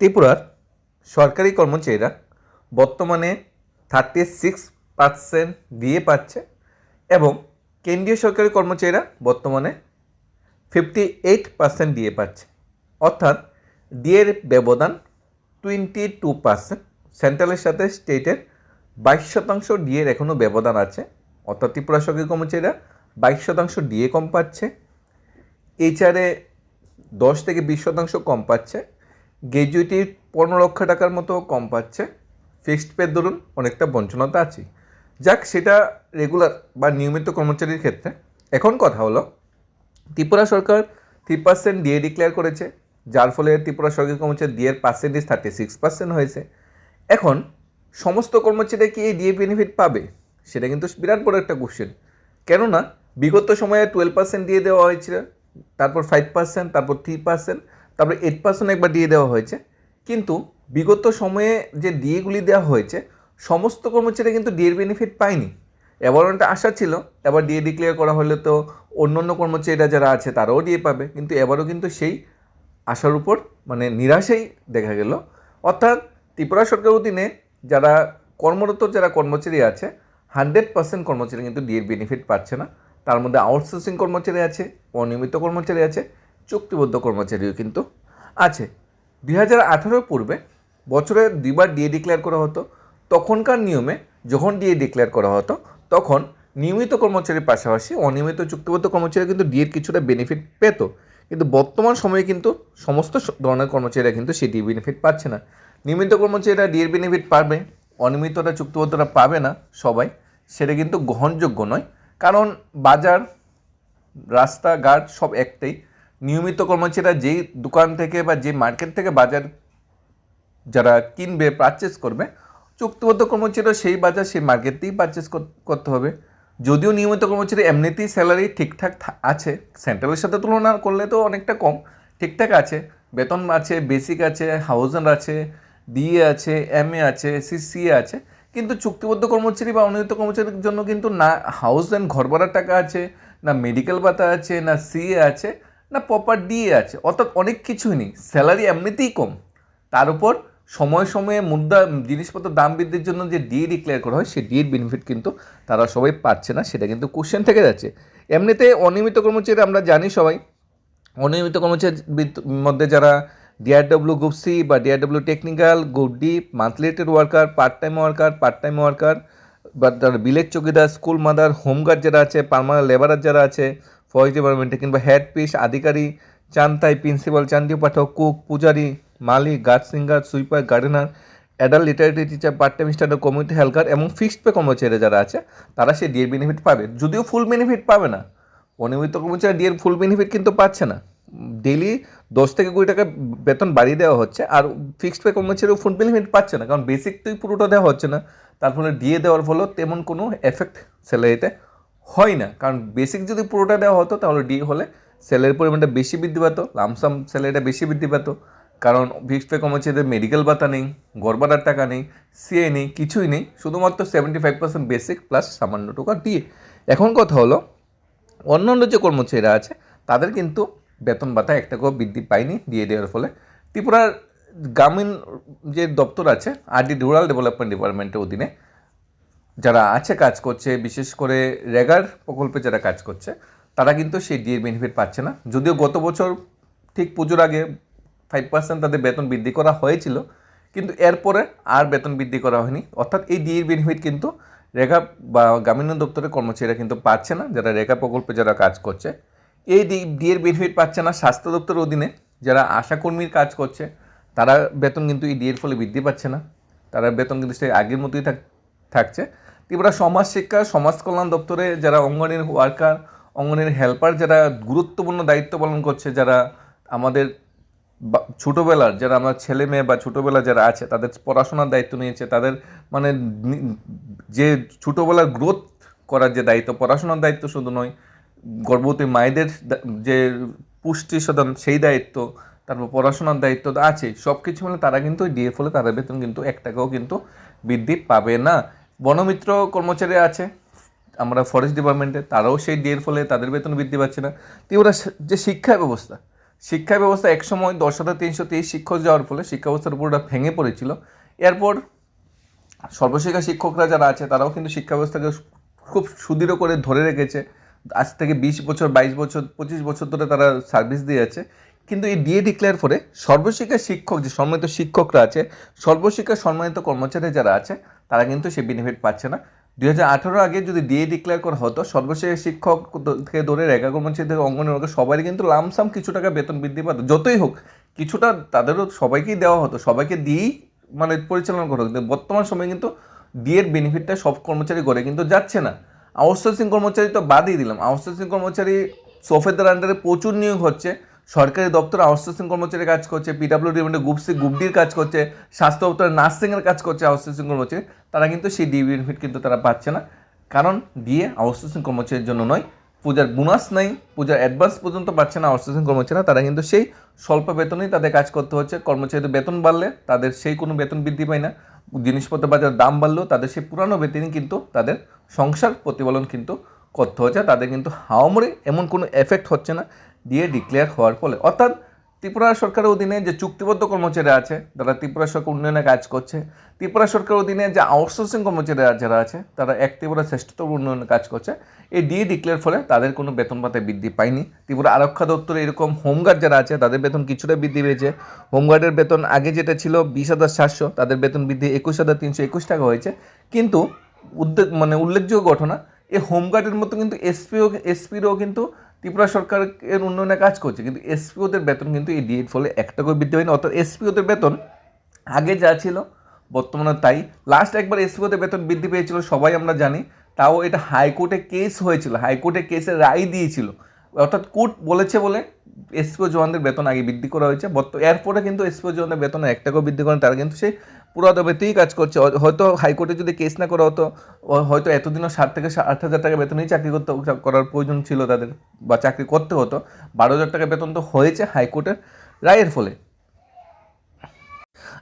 ত্রিপুরার সরকারি কর্মচারীরা বর্তমানে থার্টি সিক্স পার্সেন্ট দিয়ে পাচ্ছে এবং কেন্দ্রীয় সরকারি কর্মচারীরা বর্তমানে ফিফটি এইট পার্সেন্ট দিয়ে পাচ্ছে। অর্থাৎ ডিএর ব্যবধান টোয়েন্টি টু পার্সেন্ট সেন্ট্রালের সাথে স্টেটের বাইশ শতাংশ ডিএর এখনও ব্যবধান আছে। অর্থাৎ ত্রিপুরা সরকারি কর্মচারীরা বাইশ শতাংশ ডিএ কম পাচ্ছে। এইচআরে দশ থেকে বিশ শতাংশ কম পাচ্ছে। গ্র্যাজুয়েটি পনেরো লক্ষ টাকার মতো কম পাচ্ছে। ফিক্সড পে ধরুন, অনেকটা বঞ্চনতা আছে। যাক, সেটা রেগুলার বা নিয়মিত কর্মচারীর ক্ষেত্রে। এখন কথা হলো, ত্রিপুরা সরকার থ্রি পার্সেন্ট ডিএ ডিক্লেয়ার করেছে। যার ফলে ত্রিপুরা সরকারি কর্মচারী ডিএর পার্সেন্টেজ থার্টি সিক্স পার্সেন্ট হয়েছে। এখন, সমস্ত কর্মচারীরা কি এই ডিএ বেনিফিট পাবে? সেটা কিন্তু বিরাট বড় একটা কোশ্চেন কেননা, বিগত সময়ে টুয়েলভ পার্সেন্ট দিয়ে দেওয়া হয়েছিল, তারপর ফাইভ পার্সেন্ট তারপর থ্রি পার্সেন্ট তারপর এইট পার্সেন্ট একবার দিয়ে দেওয়া হয়েছে। কিন্তু বিগত সময়ে যে ডিএগুলি দেওয়া হয়েছে, সমস্ত কর্মচারী কিন্তু ডিএর বেনিফিট পায়নি। এবার একটা আশা ছিল, এবার ডিএ ডিক্লেয়ার করা হলে তো অন্য অন্য কর্মচারীরা যারা আছে তারাও ডিএ পাবে। কিন্তু এবারও কিন্তু সেই আশার উপর মানে নিরাশেই দেখা গেল। অর্থাৎ ত্রিপুরা সরকার অধীনে যারা কর্মরত যারা কর্মচারী আছে হান্ড্রেড পার্সেন্ট কর্মচারী কিন্তু ডিএর বেনিফিট পাচ্ছে না। তার মধ্যে আউটসোর্সিং কর্মচারী আছে, অনিয়মিত কর্মচারী আছে। চুক্তিবদ্ধ কর্মচারীও কিন্তু আছে। দুই হাজার পূর্বে বছরে দুইবার ডিএ ডিক্লেয়ার করা হতো। তখনকার নিয়মে যখন ডিএ ডিক্লেয়ার করা হতো, তখন নিয়মিত কর্মচারীর পাশাপাশি অনিয়মিত চুক্তিবদ্ধ কর্মচারী কিন্তু ডিএর কিছুটা বেনিফিট পেত। কিন্তু বর্তমান সময়ে কিন্তু সমস্ত ধরনের কর্মচারীরা কিন্তু ডিএ বেনিফিট পাচ্ছে না। নিয়মিত কর্মচারীরা ডিএর বেনিফিট পাবে অনিয়মিতরা চুক্তিবদ্ধরা পাবে না সবাই। সেটা কিন্তু গ্রহণযোগ্য নয়। কারণ বাজার, রাস্তাঘাট সব একটাই। নিয়মিত কর্মচারীরা যেই দোকান থেকে বা যে মার্কেট থেকে বাজার যারা কিনবে পারচেস করবে, চুক্তিবদ্ধ কর্মচারীরা সেই বাজার সেই মার্কেটেই পারচেস করতে হবে। যদিও নিয়মিত কর্মচারী এমনিতেই স্যালারি ঠিকঠাক আছে সেন্ট্রালের সাথে তুলনা করলে তো অনেকটা কম। ঠিকঠাক আছে, বেতন আছে বেসিক আছে হাউজার আছে ডিএ আছে এম এ আছে সিসিএ আছে, কিন্তু চুক্তিবদ্ধ কর্মচারী বা অনিয়মিত কর্মচারীর জন্য কিন্তু না হাউস অ্যান্ড ঘর ভাড়ার টাকা আছে, না মেডিকেল ভাতা আছে, না সিএ আছে না প্রপার ডিএ আছে অর্থাৎ অনেক কিছুই নেই। স্যালারি এমনিতেই কম। তার উপর সময়ে সময়ে মুদ্রা জিনিসপত্রের দাম বৃদ্ধির জন্য যে ডিএ ডিক্লেয়ার করা হয় সেই ডিএর বেনিফিট কিন্তু তারা সবাই পাচ্ছে না, সেটা কিন্তু কোশ্চেন থেকে যাচ্ছে। এমনিতে অনিয়মিত কর্মচারী আমরা জানি সবাই, অনিয়মিত কর্মচারীর মধ্যে যারা ডিআরডব্লিউ গ্রুপ সি বা DRW technical group D monthly rated worker part time worker part time worker বা তার বিলেজ চৌকিদার স্কুল মাদার হোমগার্ড যারা আছে পার্মানেন্ট লেবারার যারা আছে ফরেস্ট ডিপার্টমেন্টে কিংবা হেড পিস আধিকারিক, চান্তাই প্রিন্সিপাল চান্দি পাঠক কুক পূজারি, মালিক guard singer sweeper gardener adult literacy teacher part time study community helper এবং ফিক্সড পে কর্মচারী যারা আছে, তারা সেই ডিএর বেনিফিট পাবে। যদিও ফুল বেনিফিট পাবে না। অনিয়মিত কর্মচারী ডিএর ফুল বেনিফিট কিন্তু পাচ্ছে না। ডেলি দশ থেকে কুড়ি টাকা বেতন বাড়িয়ে দেওয়া হচ্ছে আর ফিক্সড পে কর্মচারীও ফুল বেনিফিট পাচ্ছে না। কারণ বেসিক তুই পুরোটা দেওয়া হচ্ছে না। তার ফলে ডিএ দেওয়ার ফলেও তেমন কোনো এফেক্ট স্যালারিতে হয় না। কারণ বেসিক যদি পুরোটা দেওয়া হতো, তাহলে ডি হলে সেলের পরিমাণটা বেশি বৃদ্ধি পেত লামসাম স্যালারিটা বেশি বৃদ্ধি পেত। কারণ ফিক্সড পে কর্মচারীদের মেডিকেল ভাতা নেই, গড়বাড়ার টাকা নেই সিএ নেই, কিছুই নেই। শুধুমাত্র seventy five percent basic plus সামান্য টাকা ডিএ এখন কথা হলো, অন্যান্য যে কর্মচারীরা আছে, তাদের কিন্তু বেতন ভাতা এক টাকাও বৃদ্ধি পায়নি দিয়ে দেওয়ার ফলে। ত্রিপুরার গ্রামীণ যে দপ্তর আছে আরডি রুরাল ডেভেলপমেন্ট ডিপার্টমেন্টের অধীনে যারা আছে কাজ করছে, বিশেষ করে রেগার প্রকল্পে যারা কাজ করছে, তারা কিন্তু সেই ডিএর বেনিফিট পাচ্ছে না। যদিও গত বছর ঠিক পুজোর আগে ফাইভ পার্সেন্ট তাদের বেতন বৃদ্ধি করা হয়েছিল, কিন্তু এরপরে আর বেতন বৃদ্ধি করা হয়নি। অর্থাৎ এই ডিএর বেনিফিট কিন্তু রেখা বা গ্রামীণ দপ্তরের কর্মচারীরা কিন্তু পাচ্ছে না, যারা রেখা প্রকল্পে যারা কাজ করছে। এই ডিএর বেনিফিট পাচ্ছে না স্বাস্থ্য দপ্তরের অধীনে। যারা আশাকর্মীর কাজ করছে, তারা বেতন কিন্তু এই ডিএর ফলে বৃদ্ধি পাচ্ছে না। তারা বেতন কিন্তু সেই আগের মতোই থাক, থাকছে। ত্রিপুরা সমাজ শিক্ষা, সমাজ কল্যাণ দপ্তরে যারা অঙ্গনের ওয়ার্কার অঙ্গনের হেল্পার যারা গুরুত্বপূর্ণ দায়িত্ব পালন করছে, যারা আমাদের ছোটোবেলার, যারা আমার ছেলে মেয়ে বা ছোটোবেলা যারা আছে, তাদের পড়াশোনার দায়িত্ব নিয়েছে, তাদের মানে যে ছোটোবেলার গ্রোথ করার যে দায়িত্ব, পড়াশোনার দায়িত্ব শুধু নয়, গর্ভবতী মায়েদের যে পুষ্টি সদন সেই দায়িত্ব, তারপর পড়াশোনার দায়িত্ব তো আছে সব কিছু মিলে তারা কিন্তু ডিএ ফলে তাদের বেতন কিন্তু এক টাকাও কিন্তু বৃদ্ধি পাবে না। বনমিত্র কর্মচারী আছে, আমরা ফরেস্ট ডিপার্টমেন্টে তারাও সেই ডিএর ফলে তাদের বেতন বৃদ্ধি পাচ্ছে না। ত্রিপুরা যে শিক্ষা ব্যবস্থা শিক্ষা ব্যবস্থা একসময় দশ হাজার তিনশো তেইশ শিক্ষক যাওয়ার ফলে শিক্ষা ব্যবস্থার পুরোটা ভেঙে পড়েছিল। এরপর সর্বশিক্ষা শিক্ষকরা যারা আছে, তারাও কিন্তু শিক্ষা ব্যবস্থাকে খুব সুদৃঢ় করে ধরে রেখেছে। আজ থেকে বিশ বছর, বাইশ বছর, পঁচিশ বছর ধরে তারা সার্ভিস দিয়ে যাচ্ছে কিন্তু এই ডিএ ডিক্লেয়ার করে সর্বশিক্ষা শিক্ষক, যে সম্মানিত শিক্ষকরা আছে সর্বশিক্ষা সম্মানিত কর্মচারী যারা আছে তারা কিন্তু সে বেনিফিট পাচ্ছে না। দুই হাজার আঠেরো আগে যদি ডিএ ডিক্লেয়ার করা হতো, সর্বশেষ শিক্ষক থেকে ধরে রেখা কর্মচারী থেকে অঙ্গনওয়াড়ি সবাই কিন্তু লামসাম কিছু টাকা বেতন বৃদ্ধি পাতো, যতই হোক। কিছুটা তাদেরও সবাইকেই দেওয়া হতো, সবাইকে দিয়েই মানে পরিচালনা করা কিন্তু বর্তমান সময়ে কিন্তু ডিএর বেনিফিটটা সব কর্মচারী করে কিন্তু যাচ্ছে না। আউটসোর্সিং কর্মচারী তো বাদই দিলাম। আউটসোর্সিং কর্মচারী সোফেদের আন্ডারে প্রচুর নিয়োগ হচ্ছে। সরকারি দপ্তরে আউটসোর্সিং কর্মচারী কাজ করছে পিডাব্লিউডি মানে গ্রুপসি গ্রুপডির কাজ করছে, স্বাস্থ্য দপ্তরে নার্সিংয়ের কাজ করছে আউটসোর্সিং কর্মচারী, তারা কিন্তু সেই ডি বেনিফিট কিন্তু তারা পাচ্ছে না। কারণ দিয়ে আউটসোর্সিং কর্মচারীর জন্য নয়, পূজার বোনাস নেই, পূজার অ্যাডভান্স পর্যন্ত পাচ্ছে না আউটসোর্সিং কর্মচারীরা, তারা কিন্তু সেই স্বল্প বেতনেই তাদের কাজ করতে হচ্ছে। কর্মচারীদের বেতন বাড়লে তাদের সেই কোনো বেতন বৃদ্ধি পায় না। জিনিসপত্র বাজার দাম বাড়লেও তাদের সেই পুরানো বেতনই কিন্তু তাদের সংসার প্রতিপালন কিন্তু করতে হচ্ছে। তাদের কিন্তু হাওমরে এমন কোনো এফেক্ট হচ্ছে না দিয়ে ডিক্লেয়ার হওয়ার ফলে। অর্থাৎ ত্রিপুরা সরকারের অধীনে যে চুক্তিবদ্ধ কর্মচারী আছে তারা ত্রিপুরা সরকার উন্নয়নে কাজ করছে, ত্রিপুরা সরকারের অধীনে যে আউটসোর্সিং কর্মচারী যারা আছে, তারা এক ত্রিপুরা শ্রেষ্ঠতম উন্নয়নে কাজ করছে। এই ডিএ ডিক্লেয়ার ফলে তাদের কোনো বেতন ভাতা বৃদ্ধি পায়নি। ত্রিপুরা আরক্ষা দপ্তরে এরকম হোমগার্ড যারা আছে, তাদের বেতন কিছুটা বৃদ্ধি পেয়েছে। হোমগার্ডের বেতন আগে যেটা ছিল বিশ হাজার সাতশো, তাদের বেতন বৃদ্ধি একুশ হাজার তিনশো একুশ টাকা হয়েছে। কিন্তু উদ্যোগ মানে উল্লেখযোগ্য ঘটনা, এই হোমগার্ডের মতো কিন্তু এসপিও এসপিরও কিন্তু ত্রিপুরা সরকার এর উন্নয়নে কাজ করছে, কিন্তু এসপি ওদের বেতন কিন্তু এই ডিএর ফলে একটা করে বৃদ্ধি হয়নি অর্থাৎ এসপি ওদের বেতন আগে যা ছিল, বর্তমানে তাই। লাস্ট একবার এসপি ওদের বেতন বৃদ্ধি পেয়েছিল, সবাই আমরা জানি, তাও এটা হাইকোর্টে কেস হয়েছিল, হাইকোর্টে কেসে রায় দিয়েছিল। অর্থাৎ কোর্ট বলেছে বলে এসপিও জওয়ানদের বেতন আগে বৃদ্ধি করা হয়েছে এরপরে কিন্তু এসপিও জওয়ানদের বেতন এক টাকাও বৃদ্ধি করেন, তারা কিন্তু সেই পুরাতো বেতনই কাজ করছে। হয়তো হাইকোর্টে যদি কেস না করা হতো হয়তো এতদিনও ষাট থেকে আট হাজার টাকা বেতনেই চাকরি করতে করার প্রয়োজন ছিল তাদের, বা চাকরি করতে হতো। বারো হাজার টাকা বেতন তো হয়েছে হাইকোর্টের রায়ের ফলে।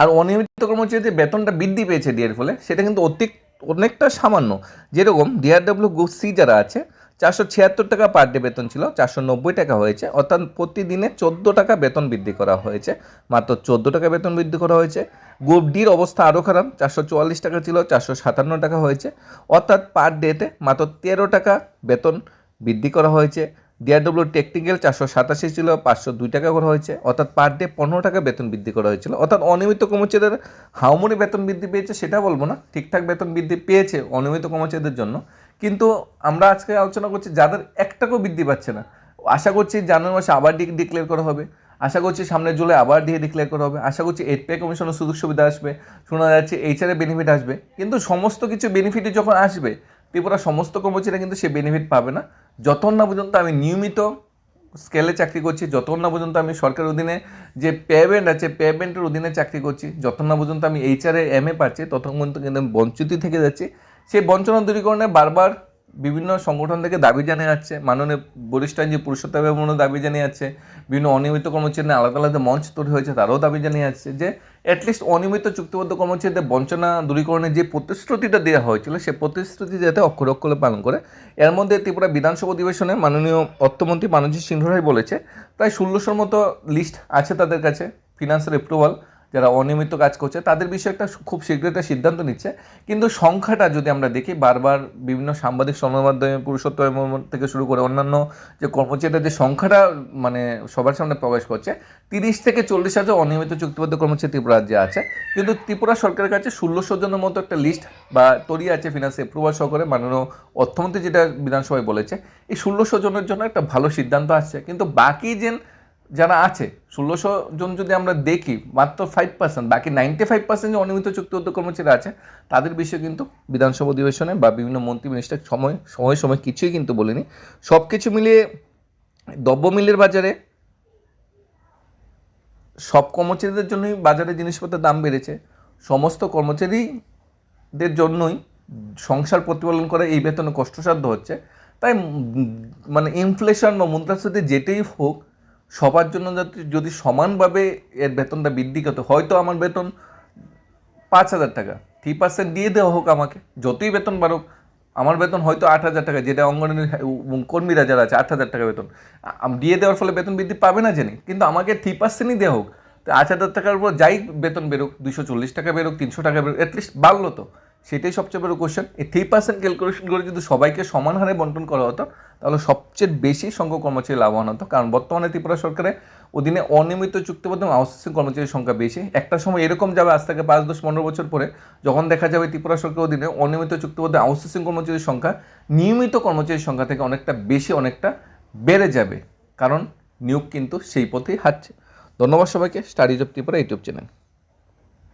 আর অনিয়মিত কর্মচারী যে বেতনটা বৃদ্ধি পেয়েছে ডিএর ফলে, সেটা কিন্তু অতি, অনেকটা সামান্য। যেরকম ডিআরডব্লিউ গ্রুপ সি যারা আছে চারশো ছিয়াত্তর টাকা পার ডে বেতন ছিল, চারশো নব্বই টাকা হয়েছে। অর্থাৎ প্রতিদিনে চোদ্দ টাকা বেতন বৃদ্ধি করা হয়েছে। মাত্র চোদ্দ টাকা বেতন বৃদ্ধি করা হয়েছে। গ্রুপ ডির অবস্থা আরও খারাপ, চারশো চুয়াল্লিশ টাকা ছিল, চারশো সাতান্ন টাকা হয়েছে। অর্থাৎ পার ডেতে মাত্র তেরো টাকা বেতন বৃদ্ধি করা হয়েছে। ডিআরডব্লিউ টেকনিক্যাল চারশো সাতাশি ছিল, পাঁচশো দুই টাকা করা হয়েছে। অর্থাৎ পার ডে পনেরো টাকা বেতন বৃদ্ধি করা হয়েছিল। অর্থাৎ অনিয়মিত কর্মচারীদের হাউমনি বেতন বৃদ্ধি পেয়েছে সেটা বলব না। ঠিকঠাক বেতন বৃদ্ধি পেয়েছে অনিয়মিত কর্মচারীদের জন্য। কিন্তু আমরা আজকে আলোচনা করছি যাদের একটাকেও বৃদ্ধি পাচ্ছে না। আশা করছি জানুয়ারি মাসে আবার ডিক্লেয়ার করা হবে। আশা করছি সামনে জুলাই আবার দিয়ে ডিক্লেয়ার করা হবে। আশা করছি এইট পে কমিশনের সুযোগ সুবিধা আসবে। শোনা যাচ্ছে এইচআরের বেনিফিট আসবে। কিন্তু সমস্ত কিছু বেনিফিটই যখন আসবে, ত্রিপুরা সমস্ত কর্মচারীরা কিন্তু সে বেনিফিট পাবে না। যতক্ষণ না পর্যন্ত আমি নিয়মিত স্কেলে চাকরি করছি, যতক্ষণ না পর্যন্ত আমি সরকারের অধীনে যে পেমেন্ট আছে পেমেন্টের অধীনে চাকরি করছি, যতক্ষণ না পর্যন্ত আমি এইচআরে এম এ পাচ্ছি, ততক্ষণ পর্যন্ত কিন্তু আমি বঞ্চিতই থেকে যাচ্ছি। সেই বঞ্চনা দূরীকরণে বারবার বিভিন্ন সংগঠন থেকে দাবি জানিয়ে যাচ্ছে, মাননীয় বরিষ্ঠ আইনজী পুরুষোত্তম এমনও দাবি জানিয়ে যাচ্ছে, বিভিন্ন অনিয়মিত কর্মচারী আলাদা আলাদা মঞ্চ তৈরি হয়েছে, তারাও দাবি জানিয়ে যাচ্ছে যে অ্যাটলিস্ট অনিয়মিত চুক্তিবদ্ধ কর্মচারীদের বঞ্চনা দূরীকরণের যে প্রতিশ্রুতিটা দেওয়া হয়েছিল, সে প্রতিশ্রুতি যাতে অক্ষরে অক্ষরে পালন করে, এর মধ্যে ত্রিপুরা বিধানসভা অধিবেশনে মাননীয় অর্থমন্ত্রী মানজি সিংহরাই বলেছে, প্রায় ষোলোশোর মতো লিস্ট আছে তাদের কাছে ফিনান্সিয়াল অ্যাপ্রুভাল যারা অনিয়মিত কাজ করছে, তাদের বিষয়ে একটা খুব শীঘ্র একটা সিদ্ধান্ত নিচ্ছে। কিন্তু সংখ্যাটা যদি আমরা দেখি, বারবার বিভিন্ন সাংবাদিক সংবাদ মাধ্যমে পুরুষোত্তম থেকে শুরু করে অন্যান্য যে কর্মচারীদের যে সংখ্যাটা মানে সবার সামনে প্রবেশ করছে, তিরিশ থেকে চল্লিশ হাজার অনিয়মিত চুক্তিবদ্ধ কর্মচারী ত্রিপুরা রাজ্যে আছে। কিন্তু ত্রিপুরা সরকারের কাছে ষোলোশো জনের মতো একটা লিস্ট বা তৈরি আছে ফিনান্স অ্যাপ্রুভাল সহকারে মাননীয় অর্থমন্ত্রী যেটা বিধানসভায় বলেছে, এই ষোলোশো জনের জন্য একটা ভালো সিদ্ধান্ত আসছে। কিন্তু বাকি যে যারা আছে, ষোলোশো জন যদি আমরা দেখি, মাত্র ফাইভ পার্সেন্ট বাকি নাইনটি ফাইভ পার্সেন্ট যে অনিয়মিত চুক্তিবদ্ধ কর্মচারী আছে, তাদের বিষয়ে কিন্তু বিধানসভা অধিবেশনে বা বিভিন্ন মন্ত্রী মিনিস্টার সময় সময় সময় কিছুই কিন্তু বলিনি। সব কিছু মিলিয়ে দ্রব্য মিলের বাজারে সব কর্মচারীদের জন্যই বাজারে জিনিসপত্রের দাম বেড়েছে। সমস্ত কর্মচারীদের জন্যই সংসার প্রতিপালন করা এই বেতনে কষ্টসাধ্য হচ্ছে। তাই মানে ইনফ্লেশন বা মুদ্রাস্ফীতি যেটাই হোক সবার জন্য যাতে যদি সমানভাবে এর বেতনটা বৃদ্ধি করতে হয়তো আমার বেতন পাঁচ হাজার টাকা। থ্রি পার্সেন্ট দিয়ে দেওয়া হোক আমাকে, যতই বেতন বাড়ুক, আমার বেতন হয়তো আট হাজার টাকা, যেটা অঙ্গনওয়াড়ি কর্মীরা যারা আছে, আট হাজার টাকা বেতন। দিয়ে দেওয়ার ফলে বেতন বৃদ্ধি পাবে না জানি, কিন্তু আমাকে থ্রি পার্সেন্টই দেওয়া হোক। তো আট হাজার টাকার উপর যাই বেতন বেরোক দুশো চল্লিশ টাকা বেরোক, তিনশো টাকা বেরোক অ্যাটলিস্ট বাড়লো তো। সেটাই সবচেয়ে বড় কোশ্চেন এই থ্রি পার্সেন্ট ক্যালকুলেশন করে যদি সবাইকে সমান হারে বন্টন করা হতো, তাহলে সবচেয়ে বেশি সংখ্যক কর্মচারী লাভবান হতো। কারণ বর্তমানে ত্রিপুরা সরকারের অধীনে অনিয়মিত চুক্তিবদ্ধ এবং আউটসোর্সিং কর্মচারীর সংখ্যা বেশি। একটা সময় এরকম যাবে আজ থেকে পাঁচ, দশ, পনেরো বছর পরে, যখন দেখা যাবে ত্রিপুরা সরকারের অধীনে অনিয়মিত চুক্তিবদ্ধ আউটসোর্সিং কর্মচারীর সংখ্যা, নিয়মিত কর্মচারীর সংখ্যা থেকে অনেকটা বেশি, অনেকটা বেড়ে যাবে। কারণ নিয়োগ কিন্তু সেই পথেই হাঁটছে। ধন্যবাদ সবাইকে। Studies of Tripura YouTube channel.